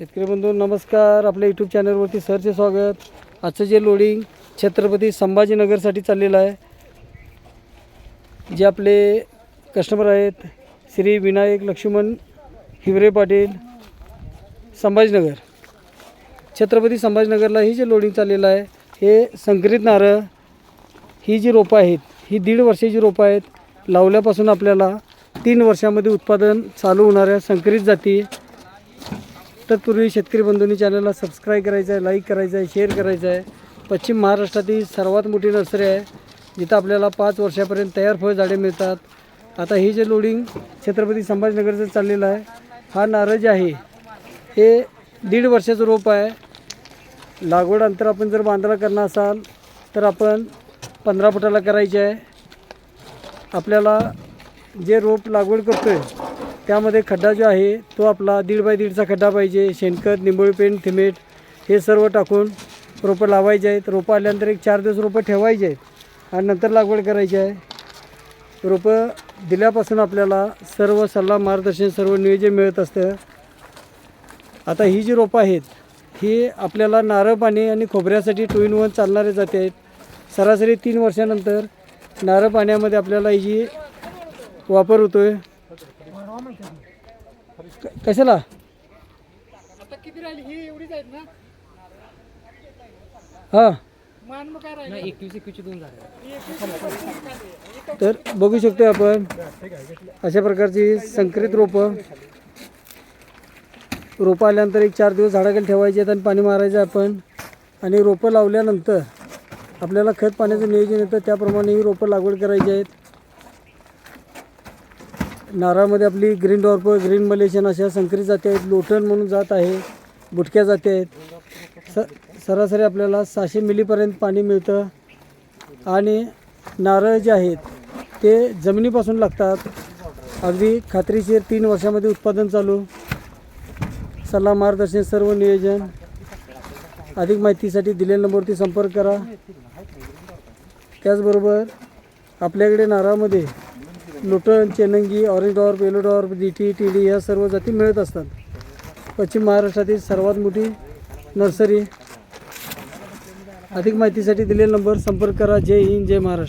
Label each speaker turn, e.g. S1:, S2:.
S1: शेतकरी बंधू नमस्कार. आपल्या यूट्यूब चॅनलवरती सरचे स्वागत. आजचं जे लोडिंग छत्रपती संभाजीनगरसाठी चाललेलं आहे जे आपले कस्टमर आहेत श्री विनायक लक्ष्मण हिवरे पाटील संभाजीनगर. छत्रपती संभाजीनगरला ही जे लोडिंग चाललेलं आहे हे संकरित नारळ ही जी रोपं आहेत ही दीड वर्षाची रोपं आहेत लावल्यापासून आपल्याला तीन वर्षामध्ये उत्पादन चालू होणाऱ्या संकरित जाती तत्पूर्वी शेतकरी बंधूंनी चॅनलला सबस्क्राईब करायचं आहे लाईक करायचं आहे शेअर करायचं आहे पश्चिम महाराष्ट्रातील सर्वात मोठी नर्सरी आहे. जिथं आपल्याला पाच वर्षापर्यंत तयार फळ झाडे मिळतात. आता ही जे लोडिंग छत्रपती संभाजीनगरचं चाललेलं आहे हा नारळ जे आहे हे दीड वर्षाचं रोप आहे. लागवड अंतर आपण जर बांधायला करणार असाल तर आपण पंधरा फुटाला करायचे आहे. आपल्याला जे रोप लागवड करतो आहे त्यामध्ये खड्डा जो आहे तो आपला दीड बाय दीडचा खड्डा पाहिजे. शेणखत निंबोळी पेंट थिमेट हे सर्व टाकून रोपं लावायचे आहेत. रोपं आल्यानंतर एक चार दिवस रोपं ठेवायचे आहेत आणि नंतर लागवड करायची आहे. रोपं दिल्यापासून आपल्याला सर्व सल्ला मार्गदर्शन सर्व नियोजन मिळत असतं. आता ही जी रोपं आहेत ही आपल्याला नारळ पाणी आणि खोबऱ्यासाठी टू इन वन चालणारे जाते आहेत. सरासरी तीन वर्षानंतर नारळ पाण्यामध्ये आपल्याला ही जी वापर होतो आहे कशाला?
S2: आता किती राहिली? ही एवढीच आहेत ना?
S1: हां.
S2: मान मग काय राहिली? एकवीस एकवीसची दोन झाले.
S1: तर बघू शकतो आपण अशा प्रकारची संकरित रोपं. रोपं आल्यानंतर एक चार दिवस झाडाखाली ठेवायचे आहेत आणि पाणी मारायचं आपण. आणि रोपं लावल्यानंतर आपल्याला खत पाण्याचं नियोजन येतं. त्याप्रमाणे ही रोपं लागवड करायची आहेत. नारळामध्ये आपली ग्रीन डॉर्प ग्रीन मलेशियन अशा संकरित जाती आहेत. लोटन म्हणून जात आहे. बुटक्या जाती आहेत. स सरासरी आपल्याला सहाशे मिलीपर्यंत पाणी मिळतं. आणि नारळ जे आहेत ते जमिनीपासून लागतात. अगदी खात्रीशीर तीन वर्षामध्ये उत्पादन चालू. सल्ला मार्गदर्शन सर्व नियोजन. अधिक माहितीसाठी दिलेल्या नंबरवरती संपर्क करा. त्याचबरोबर आपल्याकडे नारळामध्ये लोटन चेनंगी orange dwarf yellow dwarf D T D या सर्व जाती मिळत असतात. पश्चिम महाराष्ट्रातील सर्वात मोठी नर्सरी. अधिक माहितीसाठी दिलेला नंबर संपर्क करा. जय हिंद जय महाराष्ट्र.